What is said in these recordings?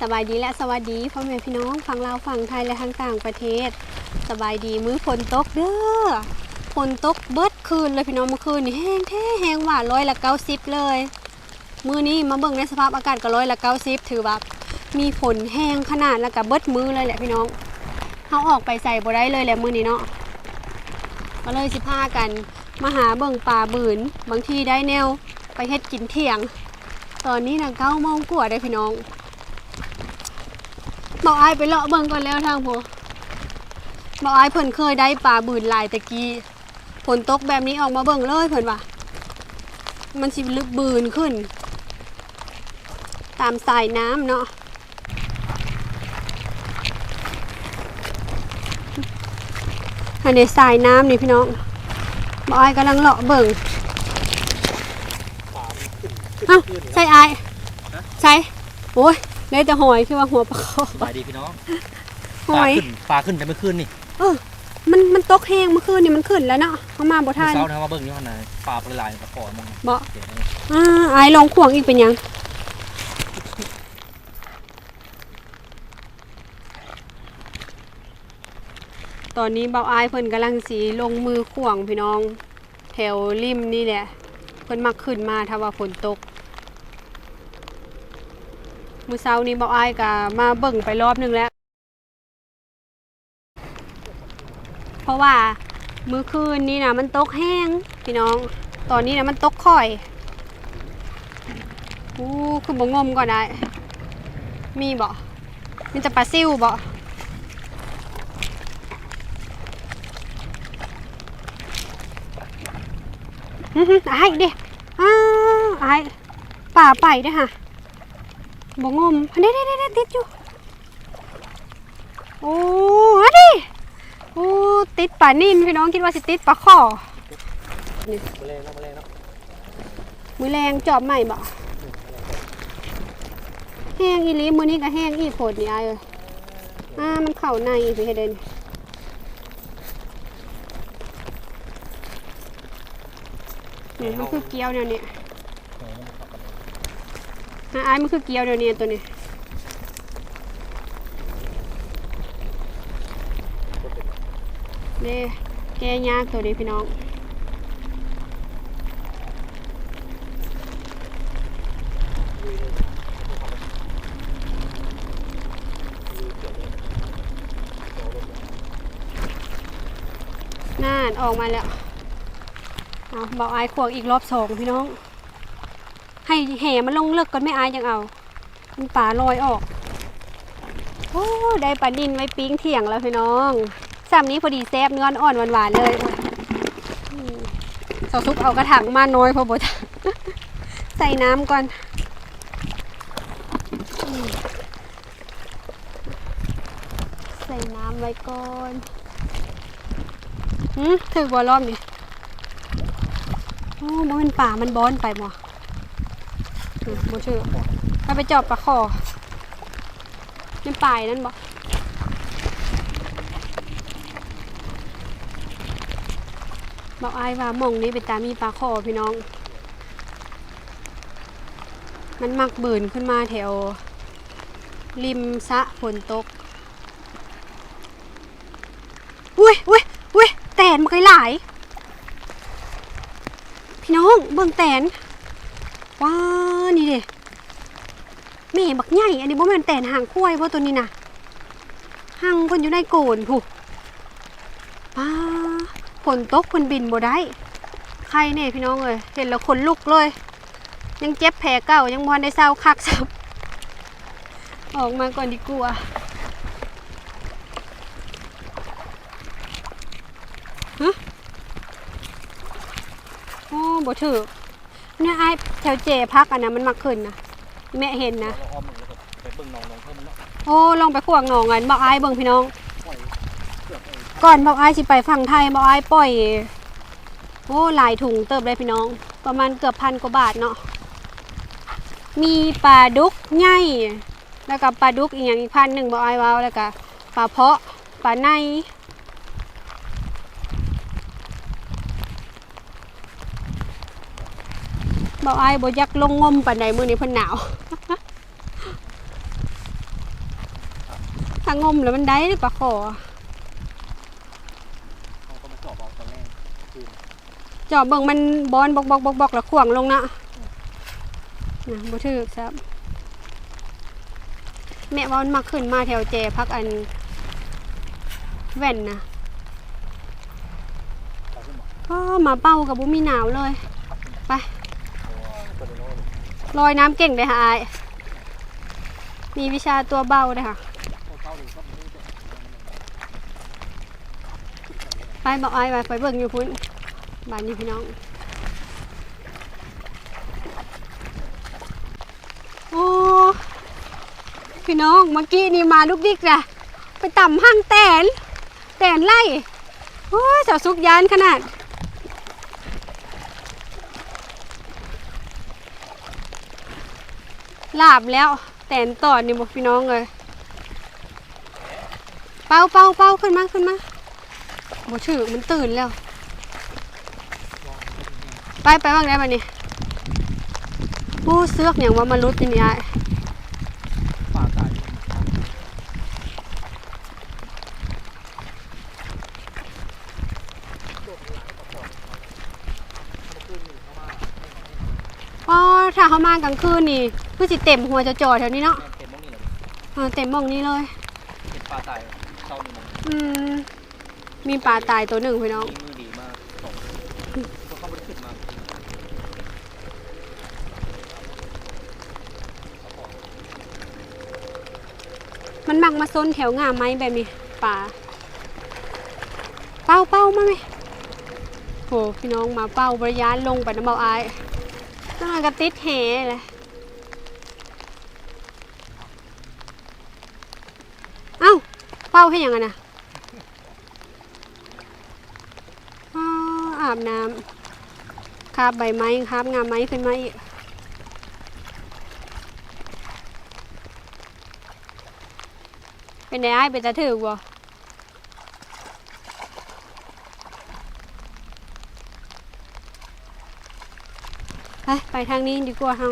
สบายดีและสวัสดีพ่อแม่พี่น้องฝั่งลาวฝั่งไทยและทางต่างประเทศ สบายดีมื้อฝนตกเด้อฝนตกเบิดคืนเลยพี่น้องเมื่อคืนนี่แห้งแท้แห้งหวานร้อยละเก้าสิบเลย มื้อนี้มาเบิ่งในสภาพอากาศก็ร้อยละเก้าสิบถือว่ามีฝนแห้งขนาดแล้วก็เบิดมือเลยแหละพี่น้องเขาออกไปใส่บ่ได้เลยแหละมื้อนี้เนาะก็เลยสิพากันมาหาเบิ่งปลาบืนบางทีได้แนวไปเฮ็ดกินเที่ยง ตอนนี้นะเก้าโมงกว่าได้พี่น้อง บอกอายไปเลาะเบิ่งก่อนแล้วทางผมบอกอายเพิ่นเคยได้ปลาบืนหลายตะกี้ฝนตกแบบนี้ออกมาเบิ่งเลยเพิ่นว่า มันสิลึกบืนขึ้น ตามสายน้ำเนาะอันนี้สายน้ำนี่พี่น้องบอกอายกำลังเลาะเบิ่งเอ้าใส่อายใส่โอ้ย ได้แต่หอยคือว่าหัวปลาคอสบายดีพี่น้องหปลาอย ขึ้นปลาขึ้นแต่เมื่อคืนนี่เออ มันมันตกแห้งเมื่อคืนนี่มันขึ้นแล้วเนาะเขามาบ่เมื่อทันเช้านะมาเบิ่งนี่ขนาดปลาปลาลายปลาคอมันบ่เสียเลยอ่าอายลองขวางอีกเป็นหยัง ตอนนี้เบาอายเพิ่นกำลังสีลงมือขวางพี่น้อง แถวริมนี่แหละ เพิ่นมักขึ้นมาถ้าว่าฝนตก มื้อเช้านี้บาอายก็มาเบิ่งไปรอบหนึงแล้ว เพราะว่ามื้อคืนนี้นะมันตกแห้งพี่น้อง ตอนนี้นะมันตกค่อยอู้คือบ่งมก่อนได้ มีบ่มีแต่ปลาซิวบ่อื้อหือไอ้เด้อ้าวไอ้ป่าไปเด้อฮะ บ่งมเด้เด้เด้เด้ติดอยู่ โอ้อันนี้โอ้ติดปลานิ่นพี่น้องคิดว่าสิติดปลาข้อมาแรงเนาะมาแรงเนาะมือแรงจอบใหม่บ่แห้งอีลีมือนี้ก็แห้งอีโผดนี่อายเอ้ยอ่ามันเข้าในอีกพี่เด่นนี่มันคือเกี๊ยวเนี่ยเนี่อ่า อายมันคือเกี๊ยวเนี่ยวนี่ตัวนี้นี่แกยากตัวนี้พี่น้องน่านออกมาแล้วเอาบอกอายขวงอีกรอบสองพี่น้อง ให้แห่มันลงเลิกก่อนไม่อายยังเอา มันป่าลอยออก โอ้ได้ปลาดินไว้ปิ้งเที่ยงแล้วพี่น้องสามนี้พอดีแซบเนื้ออ่อนหวานๆเลยสาซุปเอากระถางมาน้อยพอบดใส่น้ำก่อนใส่น้ำไว้ก่อนหืมถือบัวรอบนี่โอ้บ่เป็นป่ามันบอนไปบ่ อืมบ่ชื่อไปไปจอบปลาคอเป็นป่ายนั่นบ่บอกไอายว่ามองนี้เป็นตามีปลาคอพี่น้อง มันมักบืนขึ้นมาแถว ริมสะฝนตก อุ้ยอุ้ยอุ้ยแตนมันไกลหลาย พี่น้องเบิ่งแตนว้า แม่บักใหญ่อันนี้บ่แม่นแตนหางควายบ่ตัวนี้น่ะหางเพิ่นอยู่ในโกนผู้ป้าฝนตกเพิ่นบินบ่ได้ใครเนี่ยพี่น้องเอ้ยเห็นแล้วขนลุกเลย ยังเจ็บแผลเก่ายังบ่ทันได้เศร้าคักซับออกมาก่อนดีกว่าโอ้บ่ถือเนี่ยไอ้แถวเจพักอันนั้นมันมาขึ้นนะ แม่เห็นนะ เราอ้อมมือแล้วก็ไปเบิ่งหนองหนองเพิ่มมันเนาะโอ้ลองไปขวางหนองกันบอกไอ้ายเบิ่งพี่น้อง ปล่อยเกือบเองก่อนบอกไอ้ายสิไปฝั่งไทยบอกไอ้ายปล่อย โอ้หลายถุงเติบเลยพี่น้อง ประมาณเกือบพันกว่าบาทเนาะมีปลาดุกใหญ่แล้วก็ปลาดุกอีกอย่างอีกพันหนึ่งบอกไอ้ายว้าวแล้วก็ปลาเพาะปลาใน บอกไอ้ายบ่อยักลงงมปานใดมื้อนี้เพิ่นหนาว ถ้างมแล้วมันได้ปลาขอเขาก็มาสอบเอาตอนแรกคือจอบเบิ่งมันบอนบอกบอกบอกบอกแล้วขวางลงนะนะบ่ถือครับ แม่ว่ามันมาขึ้นมาแถวแจพักอัน แว่นนะเอาขึ้นมาก็มาเป้ากับบุมีหนาวเลย ไปตัวเดียว ลอยน้ำเก่งเลยค่ะอมีวิชาตัวเบาเลยค่ะเข้าเลยก็ไม่ไปบอกอายไปไปเบิ่งอยู่พุ่นบ้านอยู่พี่น้อง โอ้ พี่น้องเมื่อกี้นี่มาลุกดิกนะไปต่ำห้างแตน แตนไล่ โอ้ยสาวสุกยานขนาด ลาบแล้วแตนต่อนี่บอกพี่น้องเลยเป้าเป้าเป้าขึ้นมาขึ้นมาบ่ถือมันตื่นแล้ว ไปไปว่างได้ปะนี่ผู้เสือกอย่างว่ามารุดนี่ไอ้ป่ยอ๋อถ้าเขามากลางคืนนี่ คือสิเต็มหัวจะจอดแถวนี้เนาะเต็มมองนี่เลยเออเต็มหมองนี้เลยเป็นป่าตายเศร้านี่มันอืมมีปลาตายตัวหนึ่งพี่น้อง มีมือดีมากสองก็เข้าไปขึ้นมามันมักมาซนแถวงามไม้แบบนี้ปลาเป้าเป้ามาไหมโหพี่น้องมาเป้าบริยานลงไปน้ำเบาอายนั่นก็ติดแหเลยเอ้า เป้าให้ยังไงนะอาบน้ำคาบใบไม้คาบงามไม้ขึ้นมาอีกเป็นไงไอ้เป็นตาถือบ่ไปไปทางนี้ดีกว่าเฮา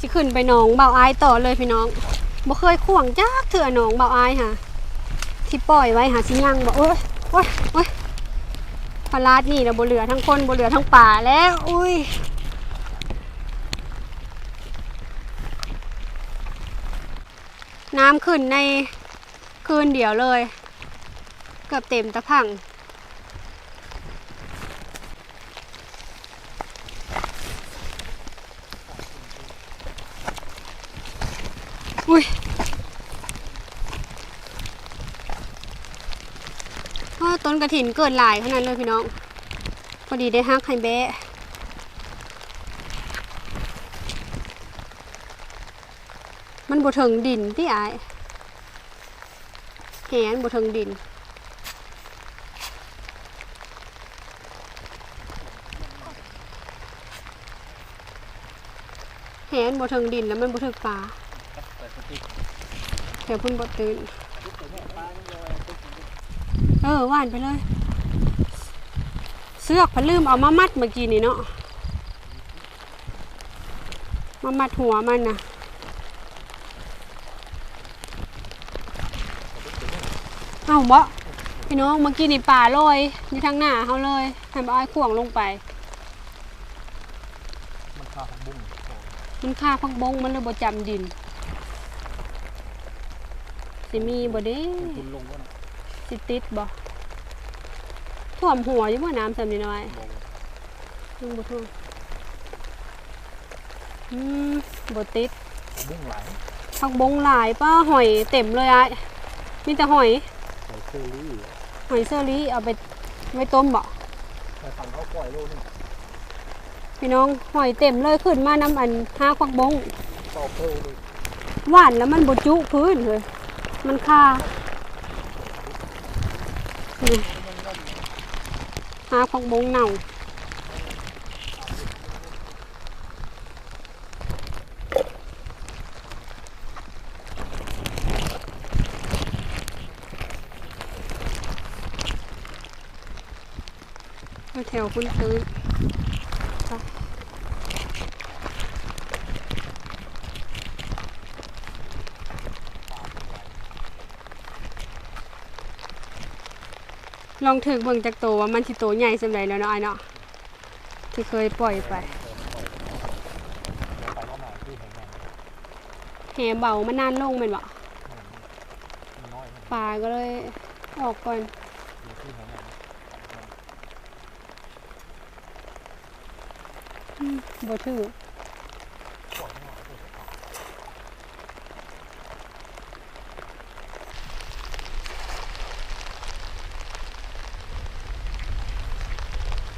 สิขึ้นไปหนองเบาไอาต่อเลยพี่น้อง บ่เคยข่วงจักเถื่อหนองเบาอายค่ะที่ปล่อยไว้หาสิยังบ่โอ้ยโอ้ยโอ้ยปลาลาดนี่นะบ่เหลือทั้งคนบ่เหลือทั้งป่าแล้วอุ้ยน้ำขึ้นในคืนเดียวเลย เกือบเต็มตะพัง อุ้ยอ้อต้น กระถินเกิดหลายขนาดเลยพี่น้อง พอดีได้ฮักไฮแบะมันบ่ถึงดินที่อายแหนบ่ถึงดินแหนบ่ถึงดินแล้วมันบ่ถึงปลาเดี๋ยวพุ่นบ่ตื่น ออว่านไปเลย เสือกเพนลืมเอามามัดเมื่อกี้นี่เนาะมามัดหัวมันนะเอาบ่พี่น้องเมื่อกี้นี่ป่าลอยอยู่ทางหน้าเขาเลยให้บ่อ้ายข่วงลงไป มันข้าวของบุ้งมันค่าพักบงมันเลยบ่จำดินสิมีบ่เด้คุณลงก็นะ สิติดบ่ท่วมหัวอยู่บ่น้ำสำนิน้อยบอกลุงบ่ท่วมอืมบ่ติดบุ้งหลายพักบงหลายป้าหอยเต็มเลยอะมีแต่หอยใส่เคอรี่หอยเซอรี่เอาไปไว้ต้มบ่ใส่ฝั่งเขาปล่อยโลนึงพี่น้องหอยเต็มเลยขึ้นมาน้ำอันห้าควักบงเป่าเพิ่มเลยหวานแล้วมันบจุพื้นเลยมันคา นี่ห้าควักบงเน่าแถวคุณซื้อไป ลองถึกเบิ่งจากโตว่ามันสิโตใหญ่สำใดแล้วเนาะไอ้เนาะที่เคยปล่อยไปเดี๋ยวไปเข้ามาที่แห่เบามันนานลงแม่นบ่มันน้อยนะปลาก็เลยออกก่อนบ่ถือ ปล่อยข้างนอกเพื่อจะปลา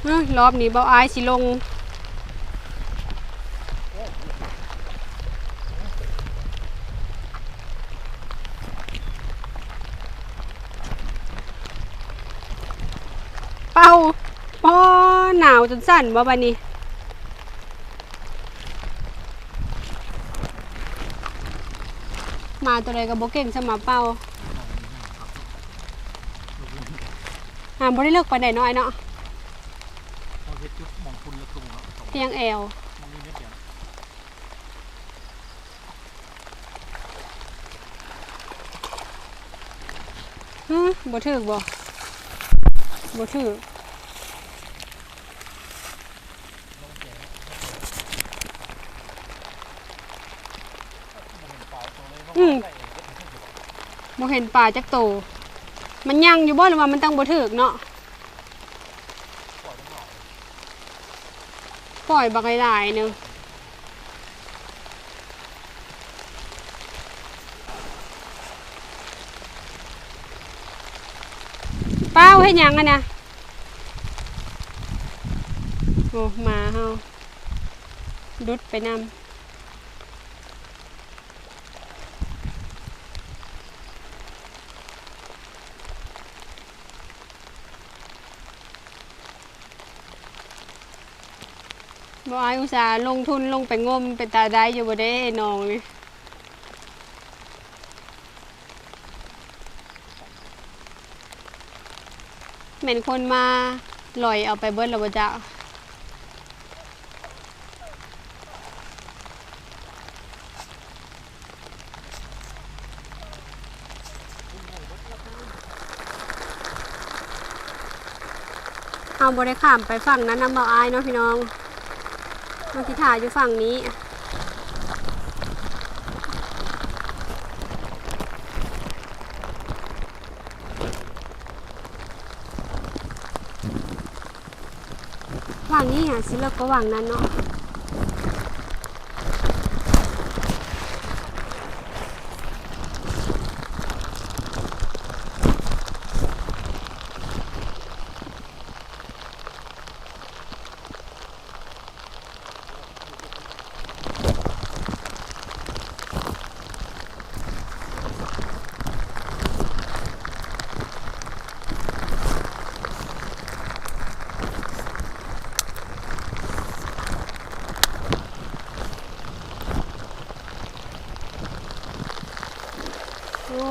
เอ้อ รอบนี้เบาอายสิลง เป่าป้อหนาวจนสั่นบ่บัดนี้มาตัวใดก็บ่เก่งสมาเป่าหามบ่ได้เลิกไปไหนน้อยเนาะ ยงแอวมันมีเม็ดเดียวฮึบ่ถึกบ่บ่ถึกอืมบ่เห็นปลาจักโต มันยังอยู่บ่หรือว่ามันต้องบ่ถึกเนาะป ล่อยบักหลายๆหนึ่งเป้าให้ยังอะนะโอ้มาเฮาดุดไปนำ บ่อายอุตสาห์ลงทุนลงไปงมเป็นตาได้อยู่บ่ได้น้องนี่เหม็นคนมาลอยเอาไปเบิดแล้วบ่จ้าเอาบ่ได้ข้ามไปฝั่งนั้นน้ำบ่อายเนาะพี่น้อง มันทิถ่ายอยู่ฝั่งนี้ฝั่งนี้อะสิเลิกก็หวังนั้นเนาะโอ้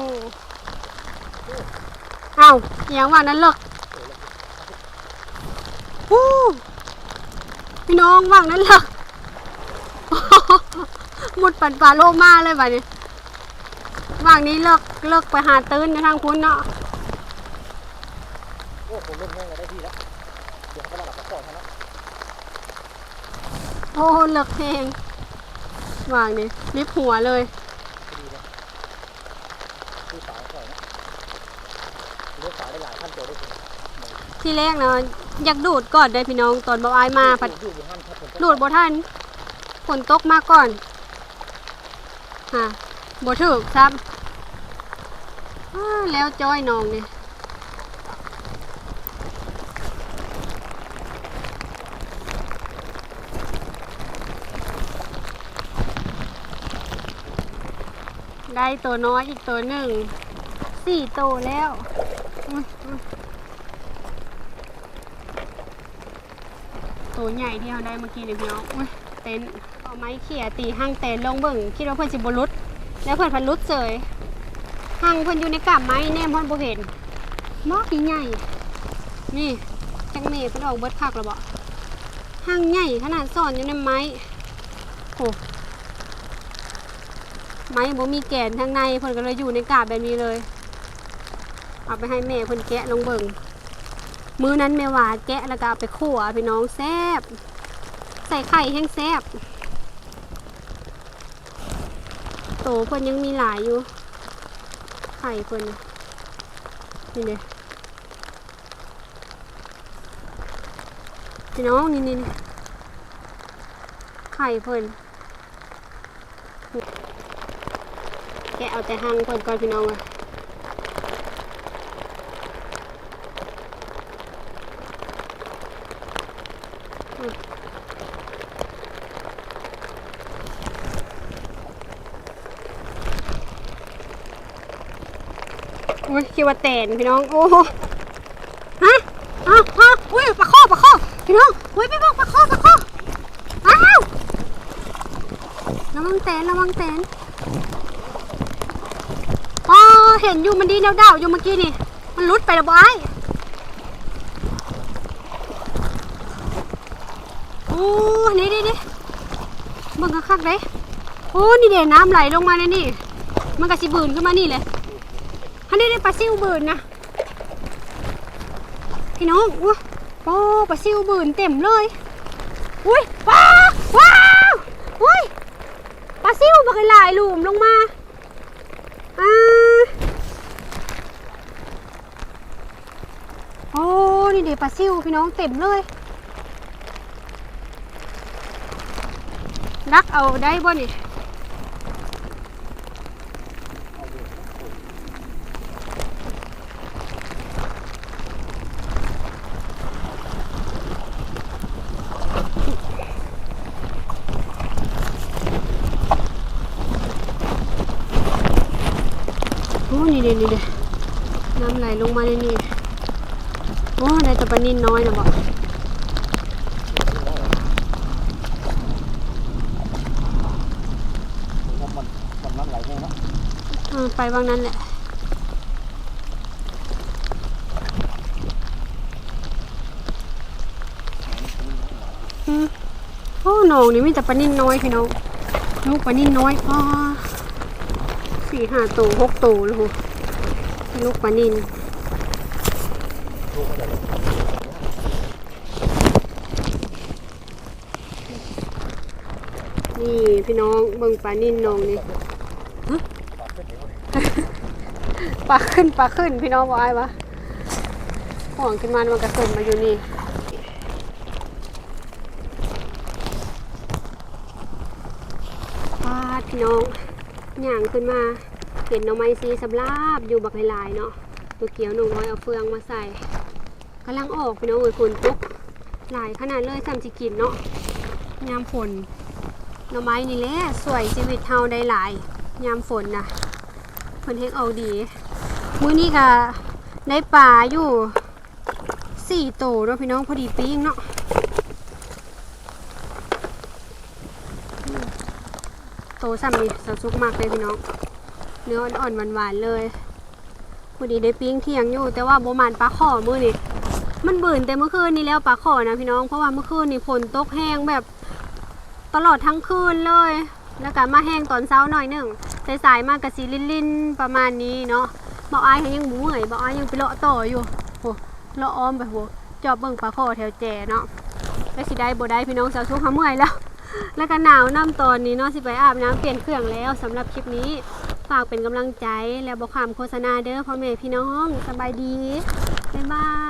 เอย่างว่านั้นเลิกฮู้พี่น้องว่างนั้นเลิกมุดปันปลาโลมาเลยบัดนี้ว่างนี้เลิกเลิกไปหาตื้นในทางพุ้นเนาะโอ้ผมเล่นแห้งลยได้ที่แล้วเดี๋ยวเขามาหลับกระสอบให้แล้วโอ้เลิกเพลงว่างนี้ลิบหัวเลย ดีเลยคือสายก่อนนะเลือกสายได้หลายขั้นตัวได้ถึง ที่แรกเนาะอยากดูดก่อนได้พี่น้องตอนบ่อายมาผัดดูอยู่ห้ามครับผมดูดบ่ทันฝนตกมาก่อนฮะบ่ถึกซ้ำแล้วจ้อยน้องเนี่ยได้ตัวน้อยอีกตัวหนึ่งสี่ตัวแล้วอุ๊ยอุ๊ย ตัวใหญ่ที่เราได้เมื่อกี้นี่พี่น้องอุ๊ยเต็นเอาไม้เขี่ยตีห้างเต็นลงเบิ่งคิดว่าเพิ่อนสิบ่หลุดแล้วเพิ่อนพันหลุดเสยห้างเพิ่อนอยู่ในกาบไม้แนมเพิ่นบ่เห็นมอกใหญ่นี่จังเน่เพิ่นออกเบิดคักแล้วบ่ห้างใหญ่ขนาดซ่อนอยู่ในไม้โอ้ไม้บ่มีแกนทางในเพิ่อนก็เลยอยู่ในกาบแบบนี้เลย เอาไปให้แม่เพิ่อนแกะลงเบิ่ง มื้อนั้นแม่หวาแกะแล้วก็เอาไปคั่วพี่น้องแซ่บใส่ไข่แห้งแซ่บโตเพิ่นยังมีหลายอยู่ ไข่เพิ่นนี่เด้พี่น้องนี่นี่ไข่เพิ่นแกะเอาแต่หางเพิ่นก่อนพี่น้องอะ อุ้ยคิดว่าแตนพี่น้อง โอ้โหฮะอ้าวฮะอุ้ยปลาข้อปลาข้อพี่น้องอุ้ยพี่บอกปลาข้อปลาข้ออ้าวระวังแตนระวังแตนอ๋อเห็นอยู่มันดีแนวดาวอยู่เมื่อกี้นี่มันลุดไปแล้วบอยโอ้นี่นี่นี่เบิ่งคักๆเลยโอ้นี่เด่นน้ำไหลลงมาในนี่ มันก็สิบืนขึ้นมานี่เลย อันนี้ได้ปลาซิวบืนนะ พี่น้องอุ้ยโอ้ปลาซิวบืนเต็มเลย อุ้ยว้าวว้าวอุ้ยปลาซิวบักหลายหลุมลงมาอ่าโอ้นี่เด็ปลาซิวพี่น้องเต็มเลยรักเอาได้บ่นี่โอ้ นี่เด้นี่เด้น้ำไหลลงมาในนี่โอ้ได้แต่ปนินน้อยนะบอกไหลแห้งเนาะเอไปบางนั้นแหละอืมโอ้หนองนี่มีแต่ปลานินน้อยพี่น้องลูกปลานินน้อยอ๋อสี่ห้าตัวหกตัวลูก ลูกปลานินลูกก็จะลงนี่พี่น้องเบิ่งปลานินน้องนี่ปากขึ้นเดี๋ยปลาขึ้นปลาขึ้นพี่น้องบอกไอ้ปะห่วงขึ้นมามันกระสมมาอยู่นี่ปลาพี่น้องย่างขึ้นมา เห็นหน่อไม้ซีสำลาบอยู่บักหลายๆเนาะตัวเกียวหนุ่มน้อยเอาเฟืองมาใส่กำลังออกพี่น้องเอ้ยฝนตกหลายขนาดเลยสามสิกินเนาะยามฝนหน่อไม้นี่แหละสวยชีวิตเฮาได้หลายยามฝนนะเพิ่นเฮ็ดเอาดีมื้อนี้ก็ได้ปลาอยู่สี่โตวเนาะพี่น้องพอดีปิ้งเนาะโตซ้ำนี่สาวซุกมากเลยพี่น้อง เนื้ออ่อนๆหวานๆเลยพอดีได้ปิ้งเที่ยงอยู่ แต่ว่าโบมานปลาข้อมือนี่มันบื่นแต่เมื่อคืนนี้แล้วปลาข้อนะพี่น้องเพราะว่าเมื่อคืนนี่ฝนตกแห้งแบบตลอดทั้งคืนเลย แล้วก็มาแห้งตอนเช้าหน่อยหนึ่งสายๆมากกะสีลินๆประมาณนี้เนาะบ่อายเขายังหมูเหยบ่อายยังไปเลาะต่ออยู่โหเลาะอ้อมไปโหจอบเบิ่งปลาคอแถวแจเนาะแล้วสิได้บ่ได้พี่น้องสาวชุกเขาเมื่อยแล้ว แล้วก็หนาวน้ำตอนนี้เนาะสิไปอาบน้ำเปลี่ยนเครื่องแล้วสำหรับคลิปนี้ ฝากเป็นกำลังใจแล้วบอกความโฆษณาเด้อพ่อแม่พี่น้องสบายดี บ๊ายบาย